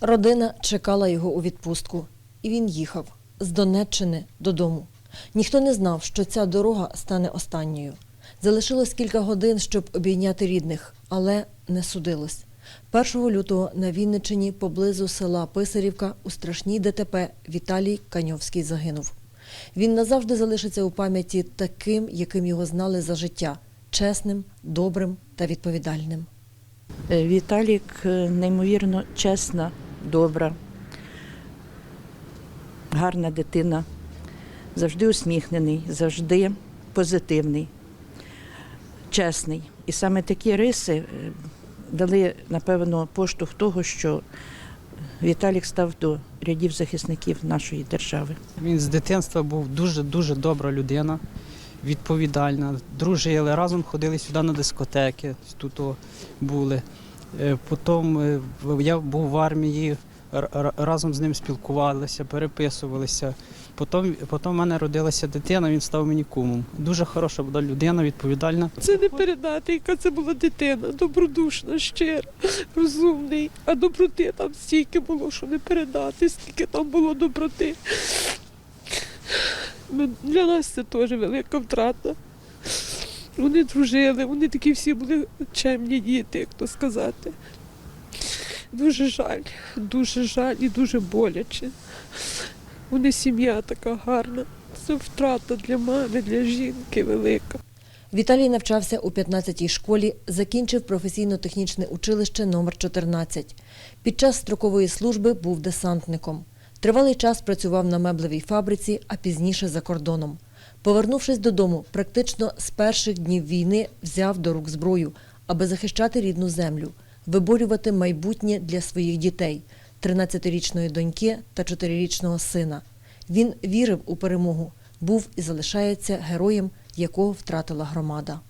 Родина чекала його у відпустку, і він їхав з Донеччини додому. Ніхто не знав, що ця дорога стане останньою. Залишилось кілька годин, щоб обійняти рідних, але не судилось. 1 лютого на Вінниччині поблизу села Писарівка у страшній ДТП Віталій Каньовський загинув. Він назавжди залишиться у пам'яті таким, яким його знали за життя чесним, добрим та відповідальним. Е, Віталік е, неймовірно чесна, добра, гарна дитина, завжди усміхнений, завжди позитивний, чесний. І саме такі риси е, дали, напевно, поштовх того, що Віталік став до рядів захисників нашої держави. Він з дитинства був дуже-дуже добра людина, відповідальна. Дружили, разом ходили сюди на дискотеки, тут були. Е, Потім е, я був в армії, разом з ним спілкувалися, переписувалися. Потім, потім в мене родилася дитина, він став мені кумом. Дуже хороша була людина, відповідальна. Це не передати, яка це була дитина, добродушна, щира, розумний. А доброти там стільки було, що не передати, скільки там було доброти. Для нас це теж велика втрата. Вони дружили, вони такі всі були чемні діти, як то сказати. Дуже жаль, дуже жаль і дуже боляче. Вони сім'я така гарна. Це втрата для мами, для жінки велика. Віталій навчався у 15-й школі, закінчив професійно-технічне училище номер 14 Під час строкової служби був десантником. Тривалий час працював на меблевій фабриці, а пізніше за кордоном. Повернувшись додому, практично з перших днів війни взяв до рук зброю, аби захищати рідну землю, виборювати майбутнє для своїх дітей – 13-річної доньки та 4-річного сина. Він вірив у перемогу, був і залишається героєм, якого втратила громада.